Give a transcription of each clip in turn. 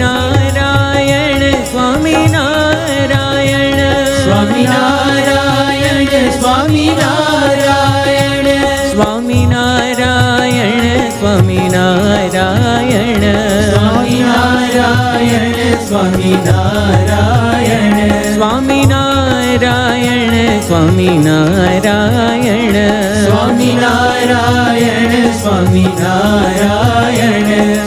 Swaminarayan Swaminarayan Swaminarayan Swaminarayan Swaminarayan Swaminarayan Swaminarayan Swaminarayan Swaminarayan Swaminarayan Swaminarayan Swaminarayan Swaminarayan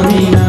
camina.